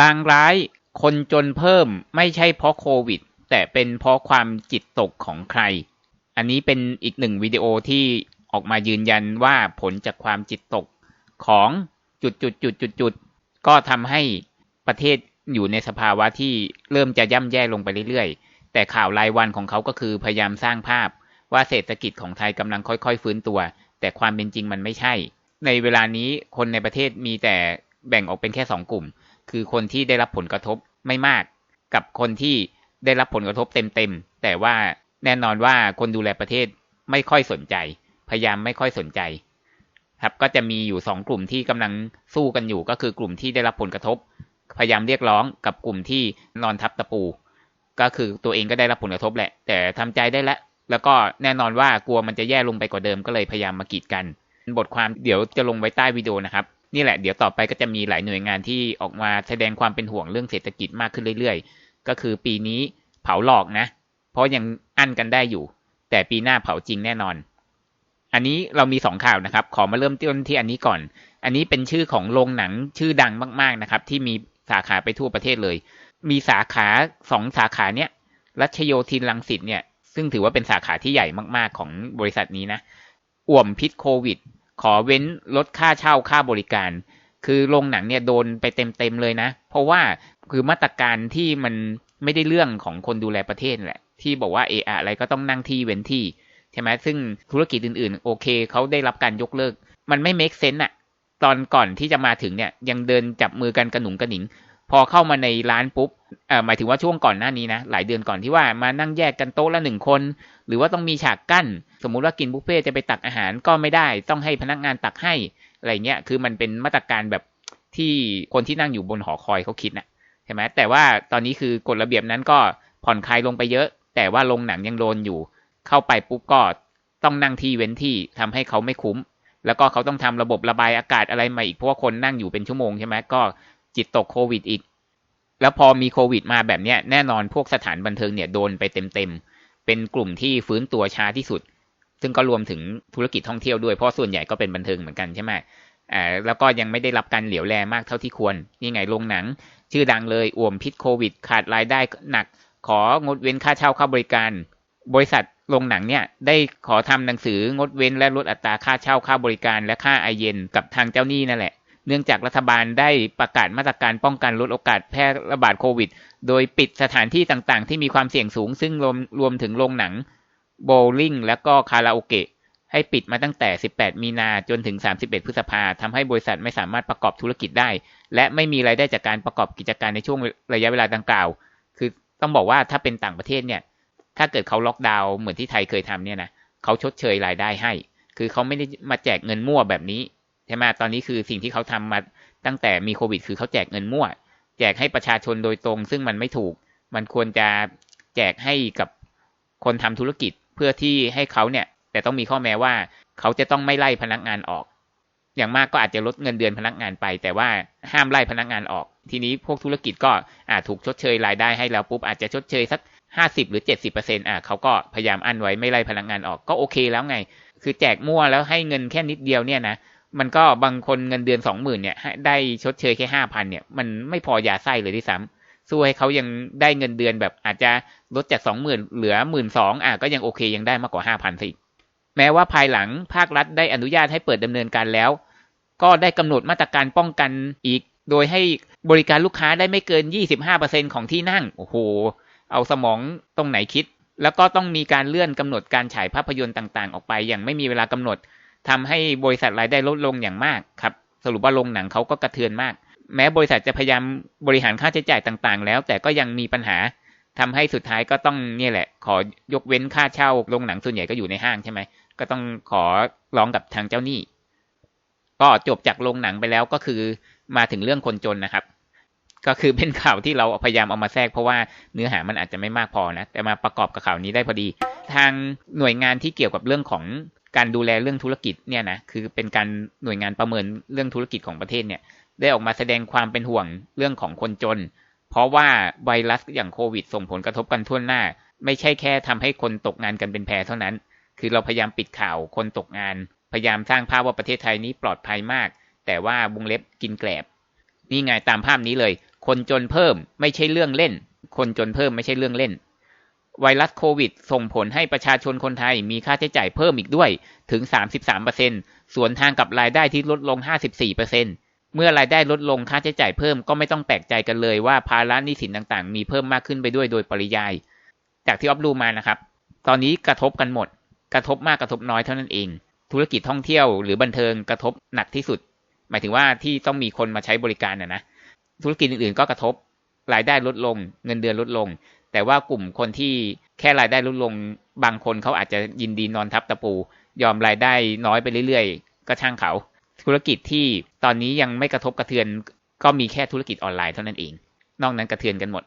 ลางร้ายคนจนเพิ่มไม่ใช่เพราะโควิด แต่เป็นเพราะความจิตตกของใคร อันนี้เป็นอีกหนึ่งวิดีโอที่ออกมายืนยันว่าผลจากความจิตตกของจุดจุดจุดจุดจุดก็ทำให้ประเทศอยู่ในสภาวะที่เริ่มจะย่ำแย่ลงไปเรื่อยๆ แต่ข่าวรายวันของเขาก็คือพยายามสร้างภาพว่าเศรษฐกิจของไทยกำลังค่อยๆ ฟื้นตัว แต่ความเป็นจริงมันไม่ใช่ ในเวลานี้คนในประเทศมีแต่แบ่งออกเป็นแค่สองกลุ่ม คือคนที่ได้รับผลกระทบไม่มาก กับคนที่ได้รับผลกระทบเต็มๆแต่ว่าแน่นอนว่าคนดูแลประเทศไม่ค่อยสนใจ พยายามไม่ค่อยสนใจ ครับก็จะมีอยู่สองกลุ่มที่กำลังสู้กันอยู่ก็คือกลุ่มที่ได้รับผลกระทบ พยายามเรียกร้องกับกลุ่มที่นอนทับตะปู ก็คือตัวเองก็ได้รับผลกระทบแหละ แต่ทำใจได้แล้วแล้วก็แน่นอนว่ากลัวมันจะแย่ลงไปกว่าเดิมก็เลยพยายามมากีดกัน บทความเดี๋ยวจะลงไว้ใต้วิดีโอนะครับ นี่แหละเดี๋ยวต่อไปก็จะมีหลายหน่วยงานที่ออกมาแสดงความเป็นห่วงเรื่องเศรษฐกิจมากขึ้นเรื่อยๆ ก็คือปีนี้เผาหลอกนะ เพราะยังอั้นกันได้อยู่ แต่ปีหน้าเผาจริงแน่นอน อันนี้เรามีสองข่าวนะครับ ขอมาเริ่มต้นที่อันนี้ก่อน อันนี้เป็นชื่อของโรงหนังชื่อดังมากๆนะครับ ที่มีสาขาไปทั่วประเทศเลย มีสาขาสองสาขาเนี้ยรัชโยธินลังสิตเนี่ยซึ่งถือว่าเป็นสาขาที่ใหญ่มากๆของบริษัทนี้นะอ่วมพิษโควิด ขอเว้นลดค่าเช่าค่าบริการ คือโรงหนังเนี่ยโดนไปเต็มๆเลยนะ เพราะว่าคือมาตรการที่มันไม่ได้เรื่องของคนดูแลประเทศแหละ ที่บอกว่าเอออะไรก็ต้องนั่งที่เว้นที่ใช่ไหมซึ่งธุรกิจอื่นๆ โอเคเขาได้รับการยกเลิก มันไม่เมคเซนต์อะตอนก่อนที่จะมาถึงเนี่ยยังเดินจับมือกันกระหนุงกระหนิง พอเข้ามาในร้านปุ๊บหมายถึงว่าช่วงก่อนหน้านี้นะ หลายเดือนก่อนที่ว่ามานั่งแยกกันโต๊ะละหนึ่งคน หรือว่าต้องมีฉากกั้น สมมุติว่ากินบุฟเฟ่จะไปตักอาหารก็ไม่ได้ ต้องให้พนักงานตักให้อะไรเงี้ย คือมันเป็นมาตรการแบบที่คนที่นั่งอยู่บนหอคอยเขาคิดนะใช่ไหมแต่ว่าตอนนี้คือกฎระเบียบนั้นก็ผ่อนคลายลงไปเยอะ แต่ว่าโรงหนังยังโดนอยู่ เข้าไปปุ๊บก็ต้องนั่งที่เว้นที่ทำให้เขาไม่คุ้ม แล้วก็เขาต้องทำระบบระบายอากาศอะไรมาอีกเพราะว่าคนนั่งอยู่เป็นชั่วโมงใช่ไหมก็ จิตตกโควิดอีก แล้วพอมีโควิดมาแบบเนี้ยแน่นอนพวกสถานบันเทิงเนี่ยโดนไปเต็มๆ เป็นกลุ่มที่ฟื้นตัวช้าที่สุด ซึ่งก็รวมถึงธุรกิจท่องเที่ยวด้วย เพราะส่วนใหญ่ก็เป็นบันเทิงเหมือนกันใช่ไหมอ่าแล้วก็ยังไม่ได้รับการเหลียวแลมากเท่าที่ควร นี่ไงโรงหนัง ชื่อดังเลยอ่วมพิษโควิด ขาดรายได้หนัก ของดเว้นค่าเช่าค่าบริการ บริษัทโรงหนังเนี่ยได้ขอทำหนังสืองดเว้นและลดอัตราค่าเช่าค่าบริการและค่าไอเย็นกับทางเจ้าหนี้นั่นแหละ เนื่องจากรัฐบาลได้ประกาศมาตรการป้องกันลดโอกาสแพร่ระบาดโควิด โดยปิดสถานที่ต่างๆ ที่มีความเสี่ยงสูง ซึ่งรวมรวมถึงโรงหนัง โบลิ่ง และก็คาราโอเกะ ให้ปิดมาตั้งแต่ 18 มีนาจนถึง 31 พฤษภาทำให้บริษัทไม่สามารถประกอบธุรกิจได้ และไม่มีรายได้จากการประกอบกิจการในช่วงระยะเวลาดังกล่าว คือต้องบอกว่าถ้าเป็นต่างประเทศเนี่ย ถ้าเกิดเขาล็อกดาวน์เหมือนที่ไทยเคยทำเนี่ยนะ เขาชดเชยรายได้ให้ คือเขาไม่ได้มาแจกเงินมั่วแบบนี้ ช่ไหมตอนนี้คือสิ่งที่เขาทำมาตั้งแต่มีโควิด คือเขาแจกเงินมั่ว แจกให้ประชาชนโดยตรง ซึ่งมันไม่ถูก มันควรจะแจกให้กับคนทำธุรกิจเพื่อที่ให้เขาเนี่ย แต่ต้องมีข้อแม้ว่า เขาจะต้องไม่ไล่พนักงานออก อย่างมากก็อาจจะลดเงินเดือนพนักงานไป แต่ว่าห้ามไล่พนักงานออก ทีนี้พวกธุรกิจก็อาจถูกชดเชยรายได้ให้แล้วปุ๊บอาจจะชดเชยสักห้าสิบหรือเจ็ดสิบเปอร์เซ็นต์อะเขาก็พยายามอั้นไว้ไม่ไล่พนักงานออกก็โอเคแล้วไง คือแจกมั่วแล้วให้เงินแค่นิดเดียวเนี่ยนะ มันก็บางคนเงินเดือนสองหมื่นเนี่ย ได้ชดเชยแค่ห้าพันเนี่ย มันไม่พอยาไส้เลยที่ซ้ำสู้ให้เขายังได้เงินเดือนแบบอาจจะลดจากสองหมื่นเหลือหมื่นสองอะก็ยังโอเคยังได้มากกว่าห้าพันสิแม้ว่าภายหลังภาครัฐได้อนุญาตให้เปิดดำเนินการแล้ว ก็ได้กำหนดมาตรการป้องกันอีก โดยให้บริการลูกค้าได้ไม่เกิน 25%ของที่นั่ง โอ้โห เอาสมองตรงไหนคิด แล้วก็ต้องมีการเลื่อนกำหนดการฉายภาพยนตร์ต่างๆ ออกไปอย่างไม่มีเวลากำหนด ทำให้บริษัทรายได้ลดลงอย่างมากครับ สรุปว่าโรงหนังเขาก็กระเทือนมาก แม้บริษัทจะพยายามบริหารค่าใช้จ่ายต่างๆ แล้ว แต่ก็ยังมีปัญหาทำให้สุดท้ายก็ต้องเนี่ยแหละ ขอยกเว้นค่าเช่าโรงหนังส่วนใหญ่ก็อยู่ในห้างใช่ไหมก็ต้องขอร้องกับทางเจ้าหนี้ ก็จบจากโรงหนังไปแล้วก็คือมาถึงเรื่องคนจนนะครับ ก็คือเป็นข่าวที่เราพยายามเอามาแทรกเพราะว่าเนื้อหามันอาจจะไม่มากพอนะ แต่มาประกอบกับข่าวนี้ได้พอดี ทางหน่วยงานที่เกี่ยวกับเรื่องของ การดูแลเรื่องธุรกิจเนี่ยนะคือเป็นการหน่วยงานประเมินเรื่องธุรกิจของประเทศเนี่ย ได้ออกมาแสดงความเป็นห่วงเรื่องของคนจน เพราะว่าไวรัสอย่างโควิด ส่งผลกระทบกันทั่วหน้า ไม่ใช่แค่ทำให้คนตกงานกันเป็นแพรเท่านั้น คือเราพยายามปิดข่าวคนตกงาน พยายามสร้างภาพว่าประเทศไทยนี้ปลอดภัยมาก แต่ว่าวงเล็บกินแกลบนี่ไงตามภาพนี้เลย คนจนเพิ่มไม่ใช่เรื่องเล่น คนจนเพิ่มไม่ใช่เรื่องเล่น ไวรัสโควิด ส่งผลให้ประชาชนคนไทยมีค่าใช้จ่ายเพิ่มอีกด้วยถึง 33%สวนทางกับรายได้ที่ลดลง 54%เมื่อรายได้ลดลงค่าใช้จ่ายเพิ่มก็ไม่ต้องแปลกใจกันเลยว่าภาระหนี้สินต่างๆ มีเพิ่มมากขึ้นไปด้วยโดยปริยาย จากที่ออฟดูมานะครับ ตอนนี้กระทบกันหมด กระทบมากกระทบน้อยเท่านั้นเอง ธุรกิจท่องเที่ยวหรือบันเทิงกระทบหนักที่สุด หมายถึงว่าที่ต้องมีคนมาใช้บริการนะนะ ธุรกิจอื่นๆ ก็กระทบ รายได้ลดลง เงินเดือนลดลง แต่ว่ากลุ่มคนที่แค่รายได้ลดลงบางคนเขาอาจจะยินดีนอนทับตะปู ยอมรายได้น้อยไปเรื่อยๆ ก็ช่างเขา ธุรกิจที่ตอนนี้ยังไม่กระทบกระเทือน ก็มีแค่ธุรกิจออนไลน์เท่านั้นเอง นอกนั้นกระเทือนกันหมด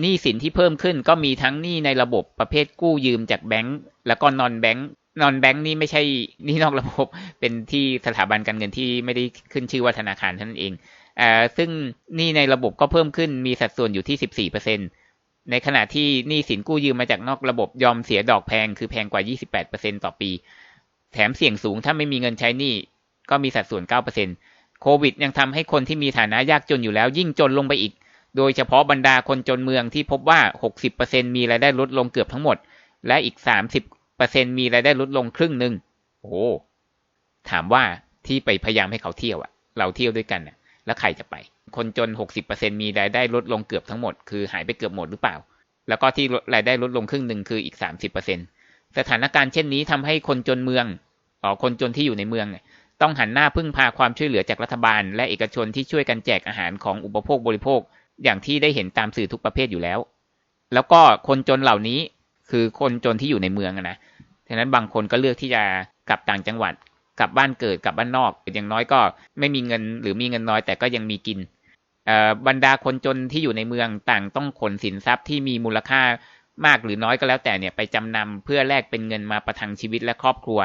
หนี้สินที่เพิ่มขึ้นก็มีทั้งหนี้ในระบบประเภทกู้ยืมจากแบงก์แล้วก็นอนแบงก์นอนแบงก์นี่ไม่ใช่หนี้นอกระบบ เป็นที่สถาบันการเงินที่ไม่ได้ขึ้นชื่อว่าธนาคารเท่านั้นเองอ่าซึ่งหนี้ในระบบก็เพิ่มขึ้นมีสัดส่วนอยู่ที่14% ในขณะที่หนี้สินกู้ยืมมาจากนอกระบบยอมเสียดอกแพง คือแพงกว่า 28%ต่อปี แถมเสี่ยงสูงถ้าไม่มีเงินใช้หนี้ก็มีสัดส่วน 9%โควิดยังทำให้คนที่มีฐานะยากจนอยู่แล้วยิ่งจนลงไปอีก โดยเฉพาะบรรดาคนจนเมืองที่พบว่า 60%มีรายได้ลดลงเกือบทั้งหมด และอีก 30%มีรายได้ลดลงครึ่งหนึ่ง โอ้ ถามว่าที่ไปพยายามให้เขาเที่ยวอะเราเที่ยวด้วยกันอะ แล้วใครจะไป คนจน 60%มีรายได้ลดลงเกือบทั้งหมด คือหายไปเกือบหมดหรือเปล่า แล้วก็ที่รายได้ลดลงครึ่งหนึ่งคืออีก 30%สถานการณ์เช่นนี้ทำให้คนจนเมืองอ๋อคนจนที่อยู่ในเมืองต้องหันหน้าพึ่งพาความช่วยเหลือจากรัฐบาล และเอกชนที่ช่วยกันแจกอาหารของอุปโภคบริโภค อย่างที่ได้เห็นตามสื่อทุกประเภทอยู่แล้ว แล้วก็คนจนเหล่านี้คือคนจนที่อยู่ในเมืองนะฉะนั้นบางคนก็เลือกที่จะกลับต่างจังหวัด กลับบ้านเกิดกลับบ้านนอกอย่างน้อยก็ไม่มีเงินหรือมีเงินน้อยแต่ก็ยังมีกินบรรดาคนจนที่อยู่ในเมืองต่างต้องขนสินทรัพย์ที่มีมูลค่ามากหรือน้อยก็แล้วแต่เนี่ยไปจำนำเพื่อแลกเป็นเงินมาประทังชีวิตและครอบครัว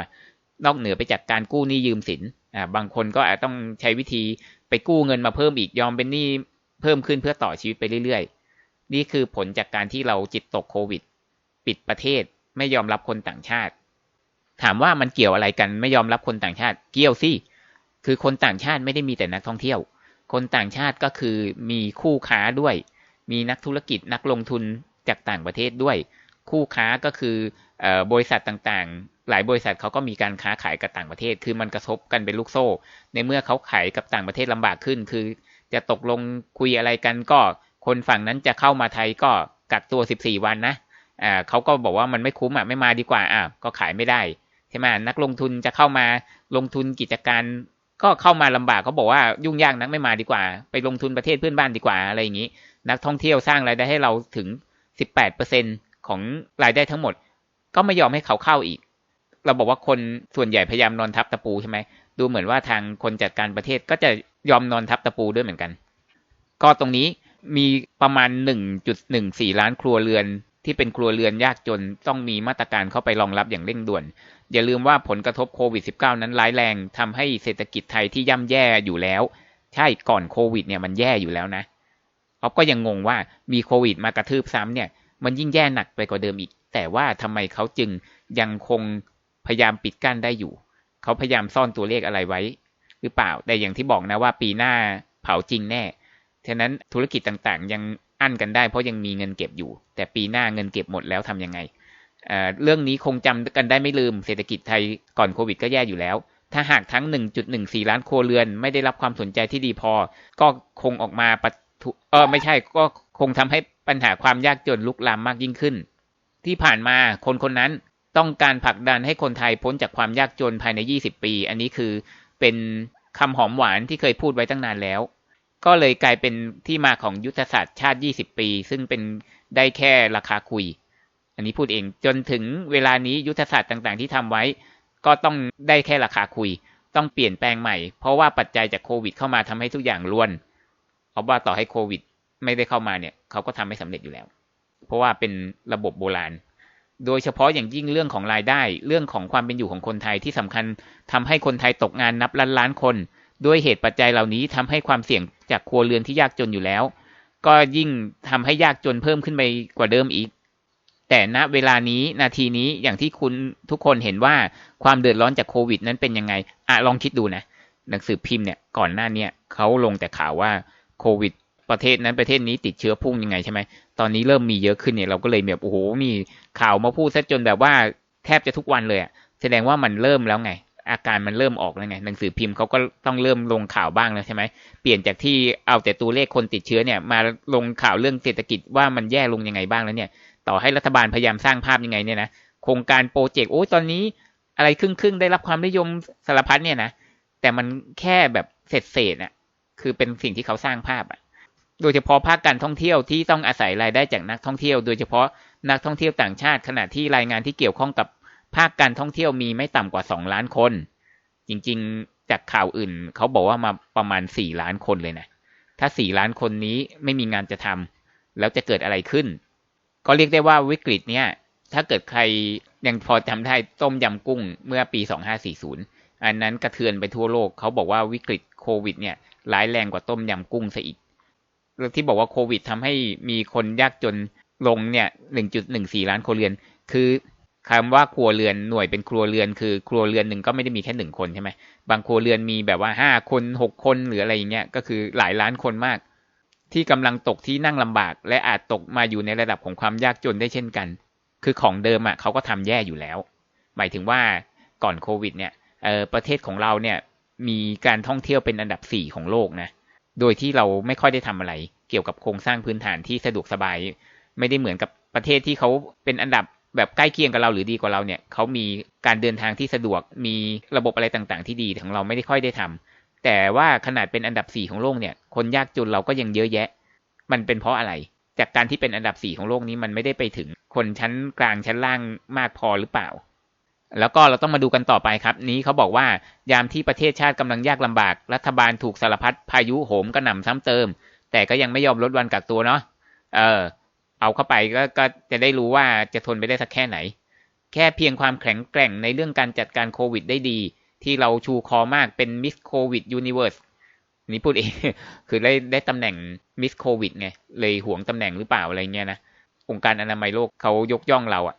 นอกเหนือไปจากการกู้หนี้ยืมสินอ่าบางคนก็อาจต้องใช้วิธีไปกู้เงินมาเพิ่มอีกยอมเป็นหนี้เพิ่มขึ้นเพื่อต่อชีวิตไปเรื่อยๆ นี่คือผลจากการที่เราจิตตกโควิด ปิดประเทศไม่ยอมรับคนต่างชาติ ถามว่ามันเกี่ยวอะไรกันไม่ยอมรับคนต่างชาติเกี่ยวสิคือคนต่างชาติไม่ได้มีแต่นักท่องเที่ยว คนต่างชาติก็คือมีคู่ค้าด้วย มีนักธุรกิจนักลงทุนจากต่างประเทศด้วย คู่ค้าก็คือบริษัทต่างๆ หลายบริษัทเขาก็มีการค้าขายกับต่างประเทศ คือมันกระทบกันเป็นลูกโซ่ ในเมื่อเขาขายกับต่างประเทศลำบากขึ้น คือจะตกลงคุยอะไรกันก็ คนฝั่งนั้นจะเข้ามาไทยก็กักตัว 14 วันนะอ่าเขาก็บอกว่ามันไม่คุ้มอะไม่มาดีกว่าอะก็ขายไม่ได้ ช่ไหมนักลงทุนจะเข้ามาลงทุนกิจการ ก็เข้ามาลำบากเขาบอกว่ายุ่งยากนักไม่มาดีกว่า ไปลงทุนประเทศเพื่อนบ้านดีกว่าอะไรอย่างนี้ นักท่องเที่ยวสร้างรายได้ให้เราถึง 18%ของรายได้ทั้งหมด ก็ไม่ยอมให้เขาเข้าอีก เราบอกว่าคนส่วนใหญ่พยายามนอนทับตะปูใช่ไหมดูเหมือนว่าทางคนจัดการประเทศก็จะยอมนอนทับตะปูด้วยเหมือนกัน ก็ตรงนี้มีประมาณ 1.14 ล้านครัวเรือน ที่เป็นครัวเรือนยากจนต้องมีมาตรการเข้าไปรองรับอย่างเร่งด่วน อย่าลืมว่าผลกระทบโควิด -19 นั้นร้ายแรงทำให้เศรษฐกิจไทยที่ย่ำแย่อยู่แล้ว ใช่ก่อนโควิดเนี่ยมันแย่อยู่แล้วนะออฟก็ยังงงว่ามีโควิดมากระทืบซ้ำเนี่ย มันยิ่งแย่หนักไปกว่าเดิมอีก แต่ว่าทำไมเขาจึงยังคงพยายามปิดกั้นได้อยู่ เขาพยายามซ่อนตัวเลขอะไรไว้ หรือเปล่า แต่อย่างที่บอกนะว่าปีหน้าเผาจริงแน่ ฉะนั้นธุรกิจต่างๆ ยัง อั้นกันได้ เพราะยังมีเงินเก็บอยู่ แต่ปีหน้าเงินเก็บหมดแล้วทํำยังไงเเรื่องนี้คงจำกันได้ไม่ลืมเศรษฐกิจไทยก่อนโควิดก็แย่อยู่แล้ว ถ้าหากทั้ง 1.14 ล้านครัวเรือน ไม่ได้รับความสนใจที่ดีพอ ก็คงออกมาปะทุเออไม่ใช่ก็คงทำให้ปัญหาความยากจนลุกลามมากยิ่งขึ้น ที่ผ่านมาคนคนนั้นต้องการผลักดันให้คนไทยพ้นจากความยากจนภายใน 20 ปี อันนี้คือเป็นคำหอมหวานที่เคยพูดไว้ตั้งนานแล้ว ก็เลยกลายเป็นที่มาของยุทธศาสตร์ชาติ 20 ปี ซึ่งเป็นได้แค่ราคาคุย อันนี้พูดเองจนถึงเวลานี้ยุทธศาสตร์ต่างๆ ที่ทำไว้ ก็ต้องได้แค่ราคาคุย ต้องเปลี่ยนแปลงใหม่ เพราะว่าปัจจัยจากโควิด เข้ามาทำให้ทุกอย่างล้วนเพราะว่าต่อให้โควิด ไม่ได้เข้ามาเนี่ยเขาก็ทำไม่สำเร็จอยู่แล้ว เพราะว่าเป็นระบบโบราณ โดยเฉพาะอย่างยิ่งเรื่องของรายได้ เรื่องของความเป็นอยู่ของคนไทยที่สำคัญทำให้คนไทยตกงานนับล้านล้านคน ด้วยเหตุปัจจัยเหล่านี้ทำให้ความเสี่ยงจากครัวเรือนที่ยากจนอยู่แล้ว ก็ยิ่งทำให้ยากจนเพิ่มขึ้นไปกว่าเดิมอีก แต่ณเวลานี้นาทีนี้อย่างที่คุณทุกคนเห็นว่าความเดือดร้อนจากโควิด นั้นเป็นยังไงอะลองคิดดูนะหนังสือพิมพ์เนี่ยก่อนหน้าเนี้ยเขาลงแต่ข่าวว่าโควิดประเทศนั้นประเทศนี้ติดเชื้อพุ่งยังไงใช่ไหม ตอนนี้เริ่มมีเยอะขึ้นเนี่ยเราก็เลยแบบโอ้โหมีข่าวมาพูดซะจนแบบว่าแทบจะทุกวันเลยอะแสดงว่ามันเริ่มแล้วไง อาการมันเริ่มออกแล้วไงหนังสือพิมพ์เขาก็ต้องเริ่มลงข่าวบ้างแล้วใช่ไหมเปลี่ยนจากที่เอาแต่ตัวเลขคนติดเชื้อเนี่ยมาลงข่าวเรื่องเศรษฐกิจว่ามันแย่ลงยังไงบ้างแล้วเนี่ย ต่อให้รัฐบาลพยายามสร้างภาพยังไงเนี่ยนะโครงการโปรเจกต์โอ้ยตอนนี้อะไรครึ่งครึ่งๆได้รับความนิยมสารพัดเนี่ยนะแต่มันแค่แบบเศษเศษๆอะคือเป็นสิ่งที่เขาสร้างภาพอะโดยเฉพาะภาคการท่องเที่ยวที่ต้องอาศัยรายได้จากนักท่องเที่ยว โดยเฉพาะนักท่องเที่ยวต่างชาติขณะที่รายงานที่เกี่ยวข้องกับ ภาคการท่องเที่ยวมีไม่ต่ำกว่าสองล้านคน จริงๆ จากข่าวอื่นเขาบอกว่ามาประมาณสี่ล้านคนเลยนะ ถ้าสี่ล้านคนนี้ไม่มีงานจะทำแล้วจะเกิดอะไรขึ้น ก็เรียกได้ว่าวิกฤตเนี่ย ถ้าเกิดใครยังพอจำได้ต้มยำกุ้งเมื่อปี 2540 อันนั้นกระเทือนไปทั่วโลก เขาบอกว่าวิกฤตโควิดเนี่ยร้ายแรงกว่าต้มยำกุ้งซะอีกที่บอกว่าโควิดทำให้มีคนยากจนลงเนี่ย 1.14 ล้านครัวเรือน คือ คำว่าครัวเรือนหน่วยเป็นครัวเรือนคือครัวเรือนหนึ่งก็ไม่ได้มีแค่หนึ่งคนใช่ไหมบางครัวเรือนมีแบบว่าห้าคนหกคนหรืออะไรอย่างเงี้ยก็คือหลายล้านคนมาก ที่กำลังตกที่นั่งลำบาก และอาจตกมาอยู่ในระดับของความยากจนได้เช่นกัน คือของเดิมอะเขาก็ทำแย่อยู่แล้ว หมายถึงว่าก่อนโควิดเนี่ยเออประเทศของเราเนี่ยมีการท่องเที่ยวเป็นอันดับสี่ของโลกนะโดยที่เราไม่ค่อยได้ทำอะไร เกี่ยวกับโครงสร้างพื้นฐานที่สะดวกสบาย ไม่ได้เหมือนกับประเทศที่เขาเป็นอันดับ แบบใกล้เคียงกับเราหรือดีกว่าเราเนี่ยเขามีการเดินทางที่สะดวกมีระบบอะไรต่างๆ ที่ดีของเราไม่ได้ค่อยได้ทำแต่ว่าขนาดเป็นอันดับสี่ของโลกเนี่ย คนยากจนเราก็ยังเยอะแยะ มันเป็นเพราะอะไร จากการที่เป็นอันดับสี่ของโลกนี้มันไม่ได้ไปถึงคนชั้นกลางชั้นล่างมากพอหรือเปล่า แล้วก็เราต้องมาดูกันต่อไปครับ นี้เขาบอกว่ายามที่ประเทศชาติกำลังยากลำบาก รัฐบาลถูกสารพัดพายุโหมกระหน่ำซ้ำเติม แต่ก็ยังไม่ยอมลดวันกักตัวเนาะเออ เอาเข้าไปก็ก็จะได้รู้ว่าจะทนไปได้สักแค่ไหน แค่เพียงความแข็งแกร่งในเรื่องการจัดการโควิดได้ดี ที่เราชูคอมากเป็นมิสโควิดยูนิเว r ร์สนี่พูดเองคือได้ได้ตำแหน่งมิสโควิดไงเลยหวงตำแหน่งหรือเปล่าอะไรเงี้ยนะองค์การอนามัยโลกเขายกย่องเราอะ่ะ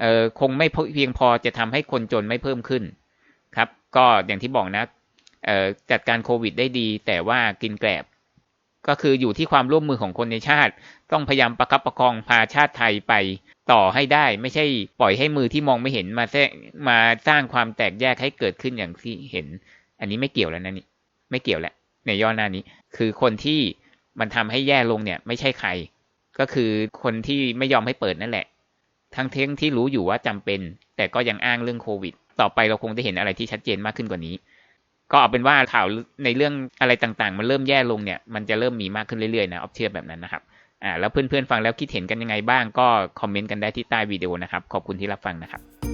เออคงไม่เพียงพอจะทำให้คนจนไม่เพิ่มขึ้นครับ ก็อย่างที่บอกนะเออจัดการโควิดได้ดี แต่ว่ากินแกลบ ก็คืออยู่ที่ความร่วมมือของคนในชาติ ต้องพยายามประคับประคองพาชาติไทยไปต่อให้ได้ ไม่ใช่ปล่อยให้มือที่มองไม่เห็นมาแทมาสร้างความแตกแยกให้เกิดขึ้นอย่างที่เห็น อันนี้ไม่เกี่ยวแล้วนะนี่ไม่เกี่ยวแล้วในย่อหน้านี้ คือคนที่มันทำให้แย่ลงเนี่ย ไม่ใช่ใคร ก็คือคนที่ไม่ยอมให้เปิดนั่นแหละ ทั้งเท่งที่รู้อยู่ว่าจำเป็น แต่ก็ยังอ้างเรื่องโควิด ต่อไปเราคงได้เห็นอะไรที่ชัดเจนมากขึ้นกว่านี้ ก็เอาเป็นว่าข่าวในเรื่องอะไรต่างๆ มันเริ่มแย่ลงเนี่ย มันจะเริ่มมีมากขึ้นเรื่อยๆนะออฟเชื่อแบบนั้นนะครับอ่าแล้วเพื่อนๆฟังแล้วคิดเห็นกันยังไงบ้างก็คอมเมนต์กันได้ที่ใต้วิดีโอนะครับ ขอบคุณที่รับฟังนะครับ